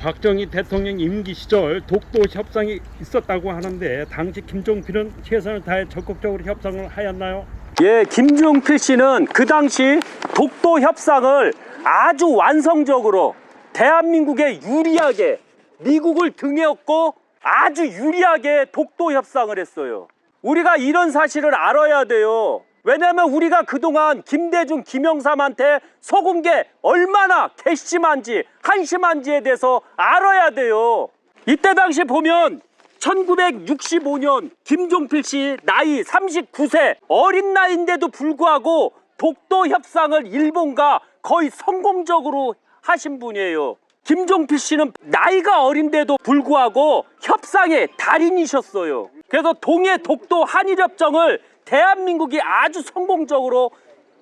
박정희 대통령 임기 시절 독도 협상이 있었다고 하는데 당시 김종필은 최선을 다해 적극적으로 협상을 하였나요? 예, 김종필 씨는 그 당시 독도 협상을 아주 완성적으로 대한민국에 유리하게 미국을 등에 업고 아주 유리하게 독도 협상을 했어요. 우리가 이런 사실을 알아야 돼요. 왜냐면 우리가 그동안 김대중, 김영삼한테 속은 게 얼마나 괘씸한지, 한심한지에 대해서 알아야 돼요. 이때 당시 보면 1965년 김종필 씨 나이 39세 어린 나이인데도 불구하고 독도 협상을 일본과 거의 성공적으로 하신 분이에요. 김종필 씨는 나이가 어린데도 불구하고 협상의 달인이셨어요. 그래서 동해 독도 한일협정을 대한민국이 아주 성공적으로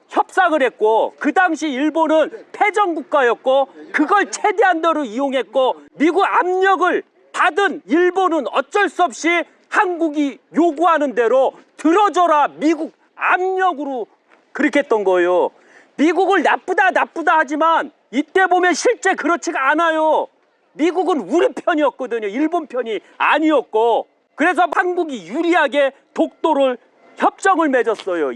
협상을 했고 그 당시 일본은 패전 국가였고 그걸 최대한도로 이용했고 미국 압력을 받은 일본은 어쩔 수 없이 한국이 요구하는 대로 들어줘라 미국 압력으로 그렇게 했던 거예요. 미국을 나쁘다 나쁘다 하지만 이때 보면 실제 그렇지가 않아요. 미국은 우리 편이었거든요. 일본 편이 아니었고 그래서 한국이 유리하게 독도를 협정을 맺었어요.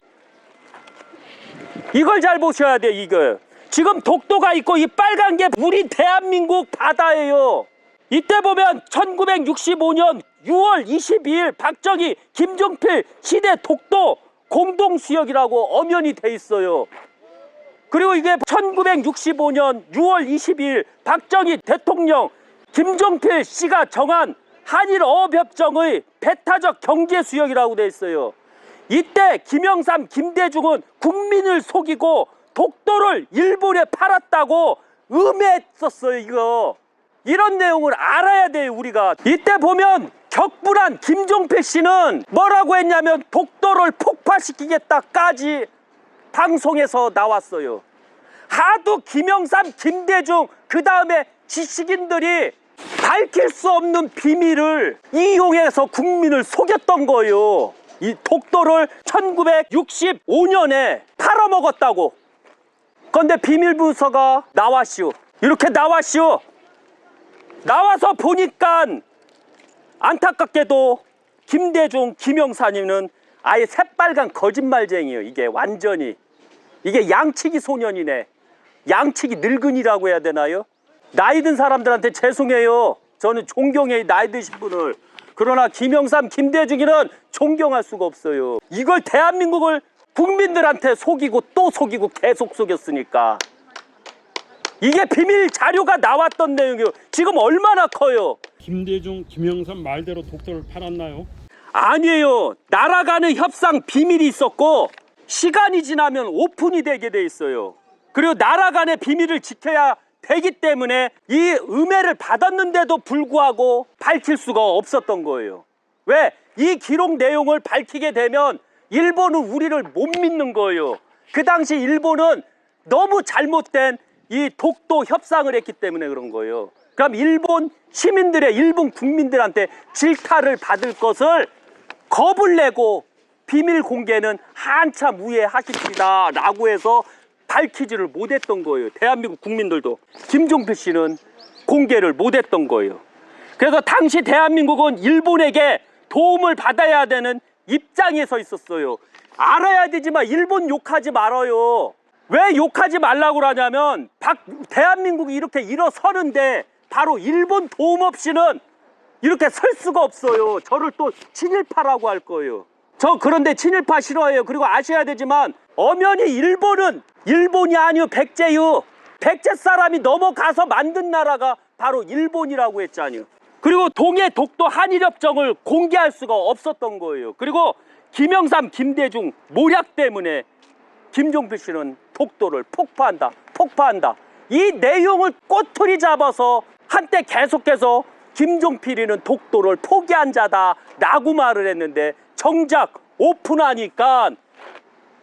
이걸 잘 보셔야 돼 이거. 지금 독도가 있고 이 빨간 게 우리 대한민국 바다예요. 이때 보면 1965년 6월 22일 박정희, 김종필 시대 독도 공동수역이라고 엄연히 돼 있어요. 그리고 이게 1965년 6월 22일 박정희 대통령, 김종필 씨가 정한 한일 어업협정의 배타적 경제 수역이라고 돼 있어요. 이때 김영삼, 김대중은 국민을 속이고 독도를 일본에 팔았다고 음해했었어요, 이거. 이런 내용을 알아야 돼요, 우리가. 이때 보면 격분한 김종필 씨는 뭐라고 했냐면 독도를 폭파시키겠다까지 방송에서 나왔어요. 하도 김영삼, 김대중, 그 다음에 지식인들이 밝힐 수 없는 비밀을 이용해서 국민을 속였던 거예요. 이 독도를 1965년에 팔아먹었다고. 그런데 비밀문서가 나왔슈. 이렇게 나왔슈. 나와서 보니까 안타깝게도 김대중, 김영사님은 아예 새빨간 거짓말쟁이에요. 이게 완전히. 이게 양치기 소년이네. 양치기 늙은이라고 해야 되나요? 나이 든 사람들한테 죄송해요. 저는 존경해요. 나이 드신 분을. 그러나 김영삼, 김대중이는 존경할 수가 없어요. 이걸 대한민국을 국민들한테 속이고 또 속이고 계속 속였으니까. 이게 비밀 자료가 나왔던 내용이에요. 지금 얼마나 커요? 김대중, 김영삼 말대로 독도를 팔았나요? 아니에요. 날아가는 협상 비밀이 있었고 시간이 지나면 오픈이 되게 돼 있어요. 그리고 날아간의 비밀을 지켜야 되기 때문에 이 음해를 받았는데도 불구하고 밝힐 수가 없었던 거예요. 왜? 이 기록 내용을 밝히게 되면 일본은 우리를 못 믿는 거예요. 그 당시 일본은 너무 잘못된 이 독도 협상을 했기 때문에 그런 거예요. 그럼 일본 시민들의 일본 국민들한테 질타를 받을 것을 겁을 내고 비밀 공개는 한참 후에 하십시다 라고 해서 밝히지를 못했던 거예요. 대한민국 국민들도. 김종필 씨는 공개를 못했던 거예요. 그래서 당시 대한민국은 일본에게 도움을 받아야 되는 입장에 서 있었어요. 알아야 되지만 일본 욕하지 말아요. 왜 욕하지 말라고 하냐면 박, 대한민국이 이렇게 일어서는데 바로 일본 도움 없이는 이렇게 설 수가 없어요. 저를 또 친일파라고 할 거예요. 저 그런데 친일파 싫어해요. 그리고 아셔야 되지만 엄연히 일본은 일본이 아니요 백제요. 백제 사람이 넘어가서 만든 나라가 바로 일본이라고 했잖아요. 그리고 동해 독도 한일협정을 공개할 수가 없었던 거예요. 그리고 김영삼, 김대중 모략 때문에 김종필 씨는 독도를 폭파한다, 폭파한다. 이 내용을 꼬투리 잡아서 한때 계속해서 김종필이는 독도를 포기한 자다라고 말을 했는데 정작 오픈하니까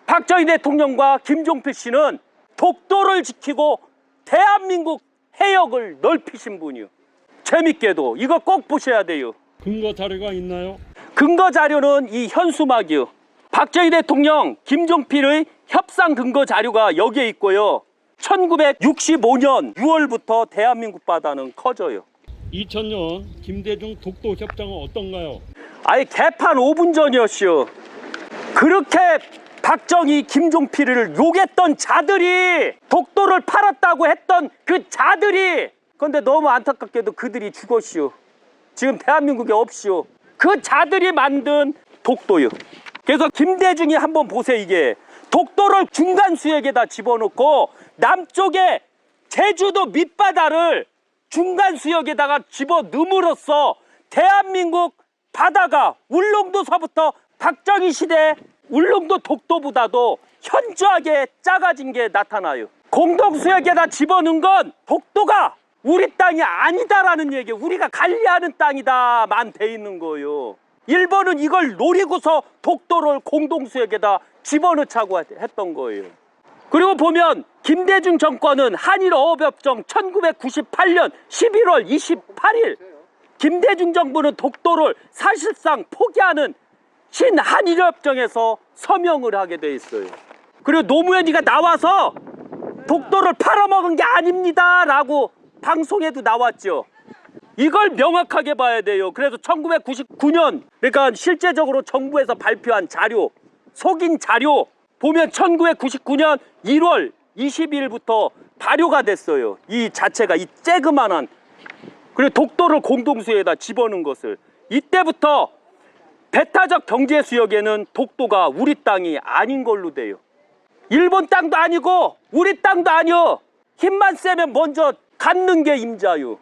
박정희 대통령과 김종필 씨는 독도를 지키고 대한민국 해역을 넓히신 분이요. 재밌게도 이거 꼭 보셔야 돼요. 근거 자료가 있나요? 근거 자료는 이 현수막이요. 박정희 대통령 김종필의 협상 근거 자료가 여기에 있고요. 1965년 6월부터 대한민국 바다는 커져요. 2000년 김대중 독도 협정은 어떤가요? 아예 개판 5분 전이었슈. 그렇게 박정희 김종필을 욕했던 자들이 독도를 팔았다고 했던 그 자들이 근데 너무 안타깝게도 그들이 죽었슈. 지금 대한민국에 없슈. 그 자들이 만든 독도요. 그래서 김대중이 한번 보세요 이게 독도를 중간 수역에다 집어넣고 남쪽에 제주도 밑바다를 중간 수역에다가 집어 넣음으로써 대한민국 바다가 울릉도서부터 박정희 시대 울릉도 독도보다도 현저하게 작아진 게 나타나요. 공동수역에다 집어넣은 건 독도가 우리 땅이 아니다라는 얘기, 우리가 관리하는 땅이다만 돼 있는 거예요. 일본은 이걸 노리고서 독도를 공동수역에다 집어넣자고 했던 거예요. 그리고 보면 김대중 정권은 한일 어업협정 1998년 11월 28일 김대중 정부는 독도를 사실상 포기하는 신한일협정에서 서명을 하게 돼 있어요. 그리고 노무현이가 나와서 독도를 팔아먹은 게 아닙니다 라고 방송에도 나왔죠. 이걸 명확하게 봐야 돼요. 그래서 1999년 그러니까 실제적으로 정부에서 발표한 자료, 속인 자료 보면 1999년 1월 22일부터 발효가 됐어요. 이 자체가 이 쬐그만한 그리고 독도를 공동수에다 집어넣은 것을 이때부터 배타적 경제 수역에는 독도가 우리 땅이 아닌 걸로 돼요. 일본 땅도 아니고 우리 땅도 아니요. 힘만 세면 먼저 갖는 게 임자유.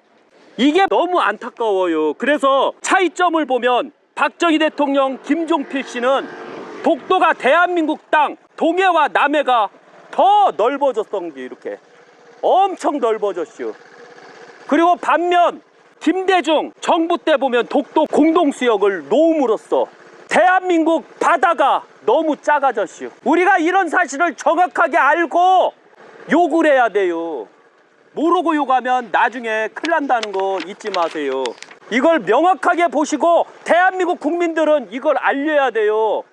이게 너무 안타까워요. 그래서 차이점을 보면 박정희 대통령, 김종필 씨는 독도가 대한민국 땅 동해와 남해가 더 넓어졌던 게 이렇게 엄청 넓어졌죠. 그리고 반면 김대중 정부 때 보면 독도 공동수역을 놓음으로써 대한민국 바다가 너무 작아졌슈. 우리가 이런 사실을 정확하게 알고 욕을 해야 돼요. 모르고 욕하면 나중에 큰일 난다는 거 잊지 마세요. 이걸 명확하게 보시고 대한민국 국민들은 이걸 알려야 돼요.